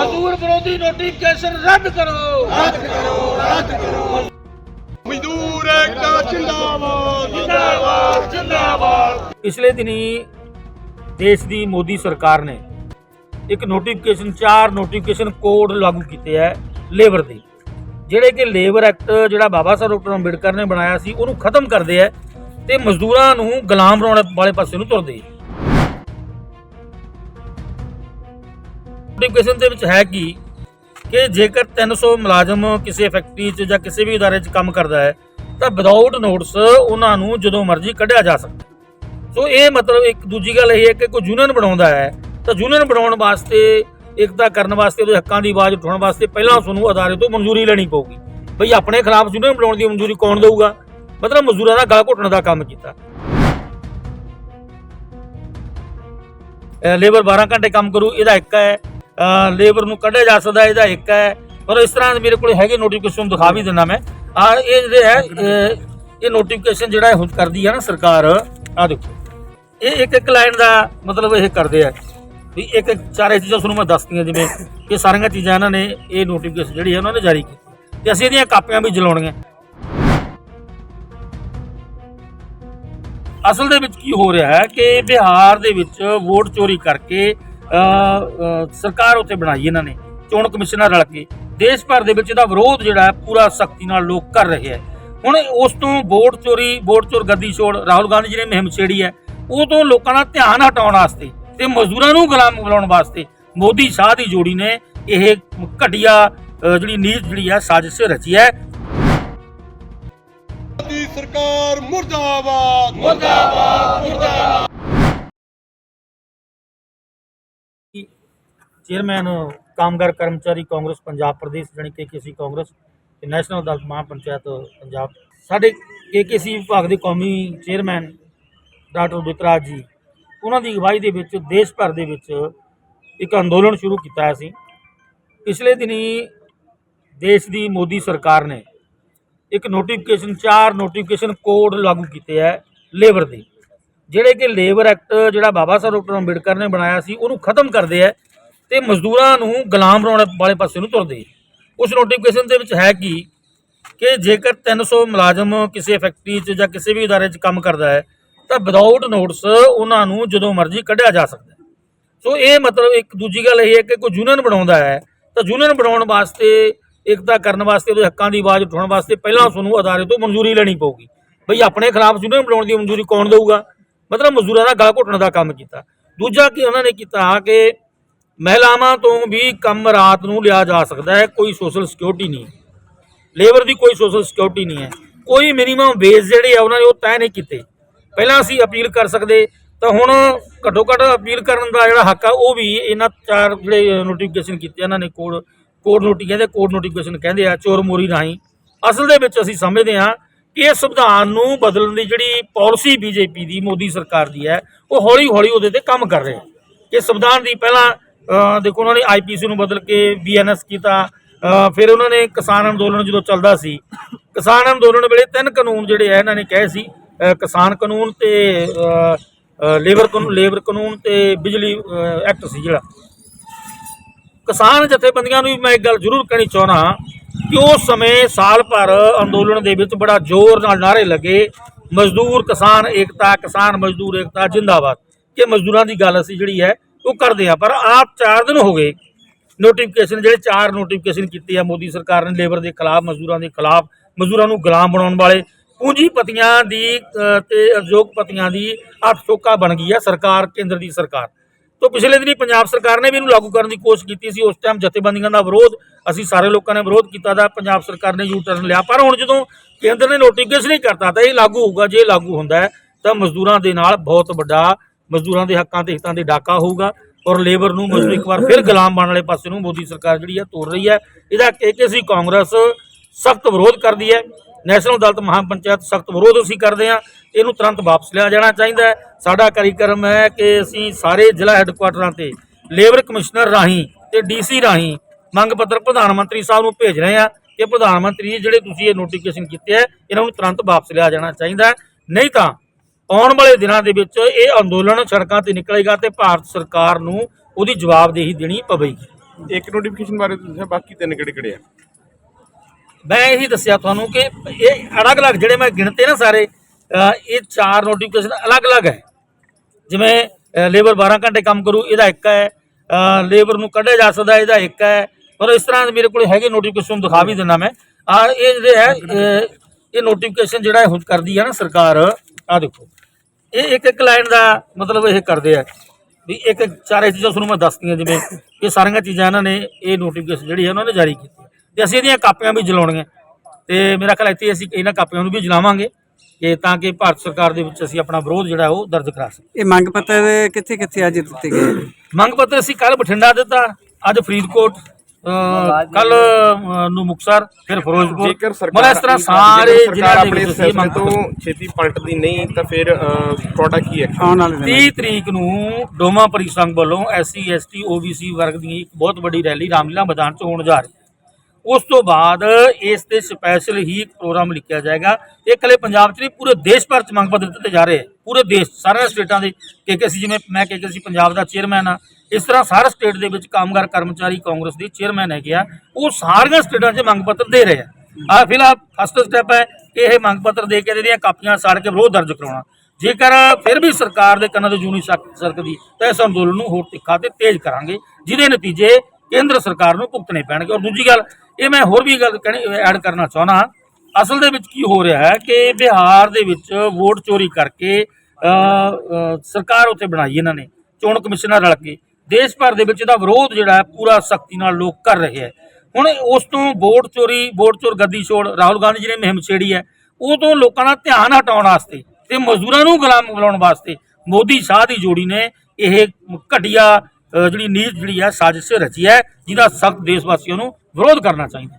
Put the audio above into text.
ਮਜ਼ਦੂਰ ਵਿਰੋਧੀ ਨੋਟੀਫਿਕੇਸ਼ਨ ਰੱਦ ਕਰੋ। ਰੱਦ ਮਜ਼ਦੂਰ ਏਕਤਾ ਜਿੰਦਾਬਾਦ। ਜਿੰਦਾਬਾਦ ਜਿੰਦਾਬਾਦ। ਪਿਛਲੇ ਦਿਨੀ ਦੇਸ਼ ਦੀ ਮੋਦੀ ਸਰਕਾਰ ਨੇ ਇੱਕ ਨੋਟੀਫਿਕੇਸ਼ਨ ਚਾਰ ਨੋਟੀਫਿਕੇਸ਼ਨ ਕੋਡ ਲਾਗੂ ਕੀਤੇ ਹੈ ਲੇਬਰ ਦੇ ਜਿਹੜੇ ਕਿ ਲੇਬਰ ਐਕਟ ਜਿਹੜਾ ਬਾਬਾ ਸਾਹਿਬ ਡਾਕਟਰ ਅੰਬੇਡਕਰ ਨੇ ਬਣਾਇਆ ਸੀ ਉਹਨੂੰ ਖਤਮ ਕਰਦੇ ਹੈ ਤੇ ਮਜ਼ਦੂਰਾਂ ਨੂੰ ਗੁਲਾਮ ਬਣਾਉਣ ਵਾਲੇ ਪਾਸੇ ਨੂੰ ਤੁਰਦੇ ਹੈ। ਨੋਟੀਫਿਕੇਸ਼ਨ ਦੇ ਵਿੱਚ ਹੈ ਕਿ? ਕਿ ਜੇਕਰ 300 ਮੁਲਾਜ਼ਮ ਕਿਸੇ ਫੈਕਟਰੀ 'ਚ ਜਾਂ ਕਿਸੇ ਵੀ ਅਦਾਰੇ 'ਚ ਕੰਮ ਕਰਦਾ ਹੈ, ਤਾਂ ਵਿਦਆਊਟ ਨੋਟਸ ਉਹਨਾਂ ਨੂੰ ਜਦੋਂ ਮਰਜ਼ੀ ਕੱਢਿਆ ਜਾ ਸਕਦਾ ਸੋ ਇਹ ਮਤਲਬ ਇੱਕ ਦੂਜੀ ਗੱਲ ਇਹ ਹੈ ਕਿ ਕੋਈ ਯੂਨੀਅਨ ਬਣਾਉਂਦਾ ਹੈ, ਤਾਂ ਯੂਨੀਅਨ ਬਣਾਉਣ ਵਾਸਤੇ ਇਕਤਾ ਕਰਨ ਵਾਸਤੇ, ਉਹਦੇ ਹੱਕਾਂ ਦੀ ਆਵਾਜ਼ ਉਠਾਉਣ ਵਾਸਤੇ ਪਹਿਲਾਂ ਤੁਹਾਨੂੰ ਅਦਾਰੇ ਤੋਂ ਮਨਜ਼ੂਰੀ ਲੈਣੀ ਪਊਗੀ। ਬਈ ਆਪਣੇ ਖਿਲਾਫ ਯੂਨੀਅਨ ਬਣਾਉਣ ਦੀ ਮਨਜ਼ੂਰੀ ਕੌਣ ਦੇਊਗਾ? ਮਤਲਬ ਮਜ਼ਦੂਰਾਂ ਦਾ ਗਲਾ ਘੁੱਟਣ ਦਾ ਕੰਮ ਕੀਤਾ। ਲੇਬਰ 12 ਘੰਟੇ ਕੰਮ ਕਰੂ, ਇਹਦਾ ਇੱਕ ਹੈ ਲੇਬਰ ਨੂੰ ਕੱਢਿਆ ਜਾ ਸਕਦਾ, ਇਹਦਾ ਇੱਕ ਹੈ। ਪਰ ਇਸ ਤਰ੍ਹਾਂ ਮੇਰੇ ਕੋਲ ਹੈਗੇ ਨੋਟੀਫਿਕੇਸ਼ਨ ਦਿਖਾ ਵੀ ਦਿੰਦਾ ਮੈਂ। ਆ, ਇਹ ਜਿਹੜੇ ਹੈ ਇਹ ਨੋਟੀਫਿਕੇਸ਼ਨ ਜਿਹੜਾ ਇਹ ਕਰਦੀ ਹੈ ਨਾ ਸਰਕਾਰ, ਆ ਦੇਖੋ। ਇਹ ਇੱਕ ਇੱਕ ਲਾਈਨ ਦਾ ਮਤਲਬ ਇਹ ਕਰਦੇ ਆ ਵੀ ਇੱਕ ਇੱਕ ਚਾਰੇ ਚੀਜ਼ਾਂ ਤੁਹਾਨੂੰ ਮੈਂ ਦੱਸਤੀਆਂ, ਜਿਵੇਂ ਇਹ ਸਾਰੀਆਂ ਚੀਜ਼ਾਂ ਇਹਨਾਂ ਨੇ ਇਹ ਨੋਟੀਫਿਕੇਸ਼ਨ ਜਿਹੜੀ ਹੈ ਉਹਨਾਂ ਨੇ ਜਾਰੀ ਕੀਤੀ। ਤੇ ਅਸੀਂ ਇਹਦੀਆਂ ਕਾਪੀਆਂ ਵੀ ਜਲਾਉਣੀਆਂ। ਅਸਲ ਦੇ ਵਿੱਚ ਕੀ ਹੋ ਰਿਹਾ ਹੈ ਕਿ ਬਿਹਾਰ ਦੇ ਵਿੱਚ ਵੋਟ ਚੋਰੀ ਕਰਕੇ ਸਰਕਾਰ ਉੱਤੇ ਬਣਾਈ ਇਹਨਾਂ ਨੇ ਚੋਣ ਕਮਿਸ਼ਨਰ ਰਲ ਕੇ। ਦੇਸ਼ ਭਰ ਦੇ ਵਿੱਚ ਇਹਦਾ ਵਿਰੋਧ ਜਿਹੜਾ ਹੈ ਪੂਰਾ ਸਖਤੀ ਨਾਲ ਲੋਕ ਕਰ ਰਹੇ ਹੈ। ਹੁਣ ਉਸ ਤੋਂ ਵੋਟ ਚੋਰੀ ਵੋਟ ਚੋਰ ਗੱਦੀ ਛੋੜ ਰਾਹੁਲ ਗਾਂਧੀ ਜੀ ਨੇ ਮੁਹਿੰਮ ਛੇੜੀ ਹੈ ਉਹ ਤੋਂ ਲੋਕਾਂ ਦਾ ਧਿਆਨ ਹਟਾਉਣ ਵਾਸਤੇ ਤੇ ਮਜ਼ਦੂਰਾਂ ਨੂੰ ਗੁਲਾਮ ਬਣਾਉਣ ਵਾਸਤੇ ਮੋਦੀ ਸ਼ਾਹ ਦੀ ਜੋੜੀ ਨੇ ਇਹ ਘਟੀਆ ਜਿਹੜੀ ਨੀਤ ਜਿਹੜੀ ਹੈ ਸਾਜ਼ਿਸ਼ ਰਚੀ ਹੈ। ਦੀ ਸਰਕਾਰ ਮੁਰਦਾਬਾਦ। ਮੁਰਦਾਬਾਦ ਮੁਰਦਾਬਾਦ। ਚੇਅਰਮੈਨ, ਕਾਮਗਾਰ ਕਰਮਚਾਰੀ ਕਾਂਗਰਸ, ਪੰਜਾਬ ਪ੍ਰਦੇਸ਼ ਜਾਣੀ ਕੇਕੇਸੀ ਕਾਂਗਰਸ ਤੇ ਨੈਸ਼ਨਲ ਅਦਾਲਤ ਮਹਾਪੰਚਾਇਤ ਪੰਜਾਬ। ਸਾਡੇ ਕੇਕੇਸੀ ਵਿਭਾਗ ਦੇ ਕੌਮੀ ਚੇਅਰਮੈਨ ਡਾਕਟਰ ਬਿਤਰਾਜ ਜੀ, ਉਹਨਾਂ ਦੀ ਅਗਵਾਈ ਦੇ ਵਿੱਚ ਦੇਸ਼ ਭਰ ਦੇ ਵਿੱਚ ਇੱਕ ਅੰਦੋਲਨ ਸ਼ੁਰੂ ਕੀਤਾ ਸੀ। ਪਿਛਲੇ ਦਿਨੀ ਦੇਸ਼ ਦੀ ਮੋਦੀ ਸਰਕਾਰ ਨੇ ਇੱਕ ਨੋਟੀਫਿਕੇਸ਼ਨ ਚਾਰ ਨੋਟੀਫਿਕੇਸ਼ਨ ਕੋਡ ਲਾਗੂ ਕੀਤੇ ਹੈ ਲੇਬਰ ਦੇ, ਜਿਹੜੇ ਕਿ ਲੇਬਰ ਐਕਟ ਜਿਹੜਾ ਬਾਬਾ ਸਾਹਿਬ ਡਾਕਟਰ ਅੰਬੇਡਕਰ ਨੇ ਬਣਾਇਆ ਸੀ, ਉਹਨੂੰ ਖਤਮ ਕਰਦੇ ਹੈ ਤੇ ਮਜ਼ਦੂਰਾਂ ਨੂੰ ਗੁਲਾਮ ਬਣਾਉਣ ਵਾਲੇ ਪਾਸੇ ਨੂੰ ਤੁਰਦੇ। ਉਸ ਨੋਟੀਫਿਕੇਸ਼ਨ ਦੇ ਵਿੱਚ ਹੈ ਕਿ ਕਿ ਜੇਕਰ 300 ਮੁਲਾਜ਼ਮ ਕਿਸੇ ਫੈਕਟਰੀ 'ਚ ਜਾਂ ਕਿਸੇ ਵੀ ਅਦਾਰੇ 'ਚ ਕੰਮ ਕਰਦਾ ਹੈ, ਤਾਂ ਵਿਦਆਊਟ ਨੋਟਸ ਉਹਨਾਂ ਨੂੰ ਜਦੋਂ ਮਰਜ਼ੀ ਕੱਢਿਆ ਜਾ ਸਕਦਾ ਸੋ ਇਹ ਮਤਲਬ ਇੱਕ ਦੂਜੀ ਗੱਲ ਇਹ ਹੈ ਕਿ ਕੋਈ ਯੂਨੀਅਨ ਬਣਾਉਂਦਾ ਹੈ, ਤਾਂ ਯੂਨੀਅਨ ਬਣਾਉਣ ਵਾਸਤੇ ਇਕਤਾ ਕਰਨ ਵਾਸਤੇ, ਉਹਦੇ ਹੱਕਾਂ ਦੀ ਆਵਾਜ਼ ਉਠਾਉਣ ਵਾਸਤੇ ਪਹਿਲਾਂ ਤੁਹਾਨੂੰ ਅਦਾਰੇ ਤੋਂ ਮਨਜ਼ੂਰੀ ਲੈਣੀ ਪਊਗੀ। ਬਈ ਆਪਣੇ ਖਿਲਾਫ ਯੂਨੀਅਨ ਬਣਾਉਣ ਦੀ ਮਨਜ਼ੂਰੀ ਕੌਣ ਦੇਊਗਾ? ਮਤਲਬ ਮਜ਼ਦੂਰਾਂ ਦਾ ਗਲਾ ਘੁੱਟਣ ਦਾ ਕੰਮ ਕੀਤਾ। ਦੂਜਾ ਕਿ ਉਹਨਾਂ ਨੇ ਕੀਤਾ ਕਿ ਮਹਿਲਾਵਾਂ ਤੋਂ ਵੀ ਕੰਮ ਰਾਤ ਨੂੰ ਲਿਆ ਜਾ ਸਕਦਾ ਹੈ, ਕੋਈ ਸੋਸ਼ਲ ਸਿਕਿਉਰਿਟੀ ਨਹੀਂ ਲੇਬਰ ਦੀ ਕੋਈ ਸੋਸ਼ਲ ਸਿਕਿਉਰਿਟੀ ਨਹੀਂ ਹੈ। ਕੋਈ ਮਿਨੀਮਮ ਵੇਜ ਜਿਹੜੇ ਆ, ਉਹਨਾਂ ਨੇ ਉਹ ਤੈਅ ਨਹੀਂ ਕੀਤੇ। ਪਹਿਲਾਂ ਅਸੀਂ ਅਪੀਲ ਕਰ ਸਕਦੇ, ਤਾਂ ਹੁਣ ਘੱਟੋ ਘੱਟ ਅਪੀਲ ਕਰਨ ਦਾ ਜਿਹੜਾ ਹੱਕ ਆ, ਉਹ ਵੀ ਇਹਨਾਂ ਚਾਰ ਜਿਹੜੇ ਨੋਟੀਫਿਕੇਸ਼ਨ ਕੀਤੇ ਇਹਨਾਂ ਨੇ ਕੋਡ ਕੋਡ ਨੋਟੀ ਕਹਿੰਦੇ ਕੋਡ ਨੋਟੀਫਿਕੇਸ਼ਨ ਕਹਿੰਦੇ ਆ, ਚੋਰ ਮੋਰੀ ਰਾਹੀਂ। ਅਸਲ ਦੇ ਵਿੱਚ ਅਸੀਂ ਸਮਝਦੇ ਹਾਂ ਕਿ ਇਹ ਸੰਵਿਧਾਨ ਨੂੰ ਬਦਲਣ ਦੀ ਜਿਹੜੀ ਪਾਲਿਸੀ ਬੀਜੇਪੀ ਦੀ, ਮੋਦੀ ਸਰਕਾਰ ਦੀ ਹੈ, ਉਹ ਹੌਲੀ ਹੌਲੀ ਉਹਦੇ ਤੇ ਕੰਮ ਕਰ ਰਹੇ ਆ। ਕਿ ਸੰਵਿਧਾਨ ਦੀ ਪਹਿਲਾਂ ਦੇਖੋ ਉਹਨਾਂ ਨੇ ਆਈਪੀਸੀ ਨੂੰ ਬਦਲ ਕੇ ਬੀਐਨਐਸ ਕੀਤਾ। ਫਿਰ ਉਹਨਾਂ ਨੇ ਕਿਸਾਨ ਅੰਦੋਲਨ ਜਦੋਂ ਚੱਲਦਾ ਸੀ, ਕਿਸਾਨ ਅੰਦੋਲਨ ਵੇਲੇ ਤਿੰਨ ਕਾਨੂੰਨ ਜਿਹੜੇ ਆ, ਇਹਨਾਂ ਨੇ ਕਹੇ ਸੀ ਕਿਸਾਨ ਕਾਨੂੰਨ ਤੇ ਲੇਬਰ ਕਾਨੂੰਨ ਲੇਬਰ ਕਾਨੂੰਨ ਤੇ ਬਿਜਲੀ ਐਕਟ ਸੀ ਜਿਹੜਾ। ਕਿਸਾਨ ਜਥੇਬੰਦੀਆਂ ਨੂੰ ਵੀ ਮੈਂ ਇੱਕ ਗੱਲ ਜ਼ਰੂਰ ਕਹਿਣੀ ਚਾਹਣਾ ਕਿ ਉਸ ਸਮੇਂ ਸਾਲ ਭਰ ਅੰਦੋਲਨ ਦੇ ਵਿੱਚ ਬੜਾ ਜ਼ੋਰ ਨਾਲ ਨਾਰੇ ਲੱਗੇ, ਮਜ਼ਦੂਰ ਕਿਸਾਨ ਏਕਤਾ, ਕਿਸਾਨ ਮਜ਼ਦੂਰ ਏਕਤਾ, ਜਿੰਦਾਬਾਦ। ਕਿ ਮਜ਼ਦੂਰਾਂ ਦੀ ਗੱਲ ਅਸੀਂ ਜਿਹੜੀ ਹੈ ਉਹ ਕਰਦੇ ਆ ਪਰ ਆਪ 4 ਦਿਨ ਹੋ ਗਏ ਨੋਟੀਫਿਕੇਸ਼ਨ ਜਿਹੜੇ ਚਾਰ ਨੋਟੀਫਿਕੇਸ਼ਨ ਕੀਤੇ ਆ ਮੋਦੀ ਸਰਕਾਰ ਨੇ ਲੇਬਰ ਦੇ ਖਿਲਾਫ ਮਜ਼ਦੂਰਾਂ ਦੇ ਖਿਲਾਫ ਮਜ਼ਦੂਰਾਂ ਨੂੰ ਗੁਲਾਮ ਬਣਾਉਣ ਵਾਲੇ ਪੂੰਜੀਪਤੀਆਂ ਦੀ ਅ, ਤੇ ਉਦਯੋਗਪਤੀਆਂ ਦੀ ਅੱਠ ਬਣ ਗਈ ਆ ਸਰਕਾਰ ਕੇਂਦਰ ਦੀ ਸਰਕਾਰ। ਤੋਂ ਪਿਛਲੇ ਦਿਨੀ ਪੰਜਾਬ ਸਰਕਾਰ ਨੇ ਵੀ ਇਹਨੂੰ ਲਾਗੂ ਕਰਨ ਦੀ ਕੋਸ਼ਿਸ਼ ਕੀਤੀ ਸੀ ਉਸ ਟਾਈਮ ਜਥੇਬੰਦੀਆਂ ਦਾ ਵਿਰੋਧ ਅਸੀਂ ਸਾਰੇ ਲੋਕਾਂ ਨੇ ਵਿਰੋਧ ਕੀਤਾ ਦਾ ਪੰਜਾਬ ਸਰਕਾਰ ਨੇ ਯੂ ਟਰਨ ਲਿਆ ਪਰ ਹੁਣ ਜਦੋਂ ਕੇਂਦਰ ਨੇ ਨੋਟੀਫਿਕੇਸ਼ਨ ਹੀ ਕਰਤਾ ਤਾਂ ਇਹ ਲਾਗੂ ਹੋਊਗਾ ਜੇ ਲਾਗੂ ਹੁੰਦਾ ਤਾਂ ਮਜ਼ਦੂਰਾਂ ਦੇ ਨਾਲ ਬਹੁਤ ਵੱਡਾ ਮਜ਼ਦੂਰਾਂ ਦੇ ਹੱਕਾਂ ਤੇ ਹਿੱਤਾਂ ਦੇ ਡਾਕਾ ਹੋਊਗਾ ਔਰ ਲੇਬਰ ਨੂੰ ਮਜ਼ਦੂਰ ਇੱਕ ਵਾਰ ਫਿਰ ਗੁਲਾਮ ਬਣਨ ਵਾਲੇ ਪਾਸੇ ਨੂੰ ਮੋਦੀ ਸਰਕਾਰ ਜਿਹੜੀ ਹੈ ਤੋਰ ਰਹੀ ਹੈ। ਇਹਦਾ ਕੇਕੇਸੀ ਕਾਂਗਰਸ ਸਖਤ ਵਿਰੋਧ ਕਰਦੀ ਹੈ। ਨੈਸ਼ਨਲ ਅਦਾਲਤ ਮਹਾਪੰਚਾਇਤ ਸਖਤ ਵਿਰੋਧ ਅਸੀਂ ਕਰਦੇ ਹਾਂ। ਇਹਨੂੰ ਤੁਰੰਤ ਵਾਪਸ ਲਿਆ ਜਾਣਾ ਚਾਹੀਦਾ ਹੈ। ਸਾਡਾ ਕਾਰਿਕਰਮ ਹੈ ਕਿ ਅਸੀਂ ਸਾਰੇ ਜ਼ਿਲ੍ਹਾ ਹੈੱਡਕੁਆਟਰਾਂ ਤੇ ਲੇਬਰ ਕਮਿਸ਼ਨਰ ਰਾਹੀਂ ਤੇ ਡੀਸੀ ਰਾਹੀਂ ਮੰਗ ਪੱਤਰ ਪ੍ਰਧਾਨ ਮੰਤਰੀ ਸਾਹਿਬ ਨੂੰ ਭੇਜ ਰਹੇ ਹਾਂ ਕਿ ਪ੍ਰਧਾਨ ਮੰਤਰੀ ਜੀ, ਜਿਹੜੇ ਤੁਸੀਂ ਇਹ ਨੋਟੀਫਿਕੇਸ਼ਨ ਕੀਤੇ ਹੈ, ਇਹਨਾਂ ਨੂੰ ਤੁਰੰਤ ਵਾਪਸ ਲਿਆ ਜਾਣਾ ਚਾਹੀਦਾ ਨਹੀਂ ਤਾਂ ਆਉਣ ਵਾਲੇ ਦਿਨਾਂ ਦੇ ਵਿੱਚ ਇਹ ਅੰਦੋਲਨ ਸੜਕਾਂ ਤੇ ਨਿਕਲੇਗਾ ਤੇ ਭਾਰਤ ਸਰਕਾਰ ਨੂੰ ਉਹਦੀ ਜਵਾਬਦੇਹੀ ਦੇਣੀ ਪਵੇਗੀ। ਇੱਕ ਨੋਟੀਫਿਕੇਸ਼ਨ ਬਾਰੇ ਤੁਸੀਂ ਬਾਕੀ ਤਿੰਨ ਕਿਹੜੇ ਕਿਹੜੇ ਆ? ਮੈਂ ਇਹੀ ਦੱਸਿਆ ਤੁਹਾਨੂੰ ਕਿ ਇਹ ਅਲੱਗ-ਅਲੱਗ ਜਿਹੜੇ ਮੈਂ ਗਿਣਤੇ ਨਾ ਸਾਰੇ ਇਹ ਚਾਰ ਨੋਟੀਫਿਕੇਸ਼ਨ ਅਲੱਗ-ਅਲੱਗ ਹੈ। ਜਿਵੇਂ ਲੇਬਰ 12 ਘੰਟੇ ਕੰਮ ਕਰੂ ਇਹਦਾ ਇੱਕ ਹੈ। ਲੇਬਰ ਨੂੰ ਕੱਢਿਆ ਜਾ ਸਕਦਾ ਇਹਦਾ ਇੱਕ ਹੈ। ਪਰ ਇਸ ਤਰ੍ਹਾਂ ਮੇਰੇ ਕੋਲ ਹੈਗੇ ਨੋਟੀਫਿਕੇਸ਼ਨ ਦਿਖਾ ਵੀ ਦਿੰਦਾ ਮੈਂ। ਆ ਇਹ ਜਿਹੜੇ ਹੈ ਇਹ ਨੋਟੀਫਿਕੇਸ਼ਨ ਜਿਹੜਾ ਕਰਦੀ ਹੈ ਨਾ ਸਰਕਾਰ ਆ ਦੇਖੋ। ਇਹ ਇੱਕ ਇੱਕ ਲਾਈਨ ਦਾ ਮਤਲਬ ਇਹ ਕਰਦੇ ਆ ਵੀ ਇੱਕ ਚਾਰੇ ਚੀਜ਼ਾਂ ਤੁਹਾਨੂੰ ਮੈਂ ਦੱਸਤੀਆਂ ਜਿਵੇਂ ਇਹ ਸਾਰੀਆਂ ਚੀਜ਼ਾਂ ਇਹਨਾਂ ਨੇ ਇਹ ਨੋਟੀਫਿਕੇਸ਼ਨ ਜਿਹੜੀ ਹੈ ਉਹਨਾਂ ਨੇ ਜਾਰੀ ਕੀਤੀ। ਤੇ ਅਸੀਂ ਇਹਦੀਆਂ ਕਾਪੀਆਂ ਵੀ ਜਲਾਉਣੀਆਂ। ਤੇ ਮੇਰਾ ਖਿਆਲ ਇੱਥੇ ਅਸੀਂ ਇਹਨਾਂ ਕਾਪੀਆਂ ਨੂੰ ਵੀ ਜਲਾਵਾਂਗੇ ਕਿ ਤਾਂ ਕਿ ਭਾਰਤ ਸਰਕਾਰ ਦੇ ਵਿੱਚ ਅਸੀਂ ਆਪਣਾ ਵਿਰੋਧ ਜਿਹੜਾ ਉਹ ਦਰਜ ਕਰਾ ਸਕੀਏ। ਇਹ ਮੰਗ ਪੱਤਰ ਕਿੱਥੇ ਕਿੱਥੇ ਅੱਜ ਦਿੱਤੇ ਗਏ? ਮੰਗ ਪੱਤਰ ਅਸੀਂ ਕੱਲ ਬਠਿੰਡਾ ਦਿੱਤਾ ਅੱਜ ਫਰੀਦਕੋਟ। ਕੱਲ ਨੂੰ ਮੁਕਸਰ ਫਿਰ ਫਿਰੋਜ਼ਪੁਰ। ਜੇਕਰ ਮਤਲਬ ਸਰਕਾਰ ਇਸ ਤਰ੍ਹਾਂ ਸਾਰੇ ਜੇਕਰ ਜ਼ਿਲ੍ਹਿਆਂ ਸਰਕਾਰ ਦੇ ਆਪਣੇ ਵਿੱਚ ਇਸ ਅਸੀਂ ਇਹ ਫੈਸਲੇ ਮੰਗ ਤੋਂ ਛੇਤੀ ਪਲਟਦੀ ਨਹੀਂ ਤਾਂ ਫਿਰ ਅਹ, ਤੁਹਾਡਾ ਕੀ ਐਕਸ਼ਨ ਆਉਣ ਵਾਲੇ ਦਿਨ 30 ਤਰੀਕ ਨੂੰ ਡੋਮਾ ਪਰਿਸੰਘ ਵੱਲੋਂ ਐਸਸੀ ਐਸਟੀ ਓਬੀਸੀ ਵਰਗ ਦੀ ਇੱਕ ਬਹੁਤ ਵੱਡੀ ਰੈਲੀ ਰਾਮਲੀਲਾ ਮੈਦਾਨ 'ਚ ਹੋਣ ਜਾ ਰਹੀ ਹੈ। ਉਸ ਤੋਂ ਬਾਅਦ ਇਸ ਤੇ ਸਪੈਸ਼ਲ ਹੀ ਇੱਕ ਪ੍ਰੋਗਰਾਮ ਲਿਖਿਆ ਜਾਏਗਾ। ਇਹ ਇਕੱਲੇ ਪੰਜਾਬ 'ਚ ਨਹੀਂ, ਪੂਰੇ ਦੇਸ਼ ਭਰ 'ਚ ਮੰਗ ਪੱਤਰ ਦਿੱਤੇ ਜਾ ਰਹੇ ਹੈ ਪੂਰੇ ਦੇਸ਼, ਸਾਰਿਆਂ ਸਟੇਟਾਂ ਦੇ ਕੇਕੇਸੀ ਜਿਵੇਂ, ਮੈਂ ਕੇਕੇਸੀ ਪੰਜਾਬ ਦਾ ਚੇਅਰਮੈਨ ਆ। ਇਸ ਤਰ੍ਹਾਂ ਸਾਰੇ ਸਟੇਟ ਦੇ ਵਿੱਚ ਕਾਮਗਾਰ ਕਰਮਚਾਰੀ ਕਾਂਗਰਸ ਦੇ ਚੇਅਰਮੈਨ ਹੈਗੇ ਆ। ਉਹ ਸਾਰੀਆਂ ਸਟੇਟਾਂ 'ਚ ਮੰਗ ਪੱਤਰ ਦੇ ਰਹੇ ਆ। ਆ ਫਿਲਹਾਲ ਫਸਟ ਸਟੈਪ ਹੈ ਕਿ ਇਹ ਮੰਗ ਪੱਤਰ ਦੇ ਕੇ ਜਿਹੜੀਆਂ ਕਾਪੀਆਂ ਸਾੜ ਕੇ ਵਿਰੋਧ ਦਰਜ ਕਰਾਉਣਾ। ਜੇਕਰ ਫਿਰ ਵੀ ਸਰਕਾਰ ਦੇ ਕੰਨਾਂ ਤੇ ਜੂਨੀ ਸਕ- ਸਰਕਦੀ ਤਾਂ ਇਸ ਅੰਦੋਲਨ ਨੂੰ ਹੋਰ ਤਿੱਖਾ ਤੇ ਤੇਜ਼ ਕਰਾਂਗੇ, ਜਿਹਦੇ ਨਤੀਜੇ ਕੇਂਦਰ ਸਰਕਾਰ ਨੂੰ ਭੁਗਤਣੇ ਪੈਣਗੇ। ਔਰ ਦੂਜੀ ਗੱਲ ਇਹ ਮੈਂ ਹੋਰ ਵੀ ਗੱਲ ਕਹਿਣੀ ਐਡ ਕਰਨਾ ਚਾਹੁੰਦਾ ਅਸਲ ਦੇ ਵਿੱਚ ਕੀ ਹੋ ਰਿਹਾ ਹੈ ਕਿ ਬਿਹਾਰ ਦੇ ਵਿੱਚ ਵੋਟ ਚੋਰੀ ਕਰਕੇ ਸਰਕਾਰ ਉੱਥੇ ਬਣਾਈ ਇਹਨਾਂ ਨੇ, ਚੋਣ ਕਮਿਸ਼ਨ ਰਲ ਕੇ। ਦੇਸ਼ ਭਰ ਦੇ ਵਿੱਚ ਇਹਦਾ ਵਿਰੋਧ ਜਿਹੜਾ ਹੈ, ਪੂਰਾ ਸਖਤੀ ਨਾਲ ਲੋਕ ਕਰ ਰਹੇ ਹੈ। ਹੁਣ ਉਸ ਤੋਂ ਵੋਟ ਚੋਰੀ, ਵੋਟ ਚੋਰ ਗੱਦੀ ਛੋੜ, ਰਾਹੁਲ ਗਾਂਧੀ ਜੀ ਨੇ ਮੁਹਿੰਮ ਛੇੜੀ ਹੈ ਉਹ ਤੋਂ ਲੋਕਾਂ ਦਾ ਧਿਆਨ ਹਟਾਉਣ ਵਾਸਤੇ ਤੇ ਮਜ਼ਦੂਰਾਂ ਨੂੰ ਗੁਲਾਮ ਬਣਾਉਣ ਵਾਸਤੇ ਮੋਦੀ ਸ਼ਾਹ ਦੀ ਜੋੜੀ ਨੇ ਇਹ ਘਟੀਆ ਜਿਹੜੀ ਨੀਤ ਜਿਹੜੀ ਹੈ, ਸਾਜ਼ਿਸ਼ ਰਚੀ ਹੈ, ਜਿਹਦਾ ਸਖਤ ਦੇਸ਼ ਵਾਸੀਆਂ ਨੂੰ ਵਿਰੋਧ ਕਰਨਾ ਚਾਹੀਦਾ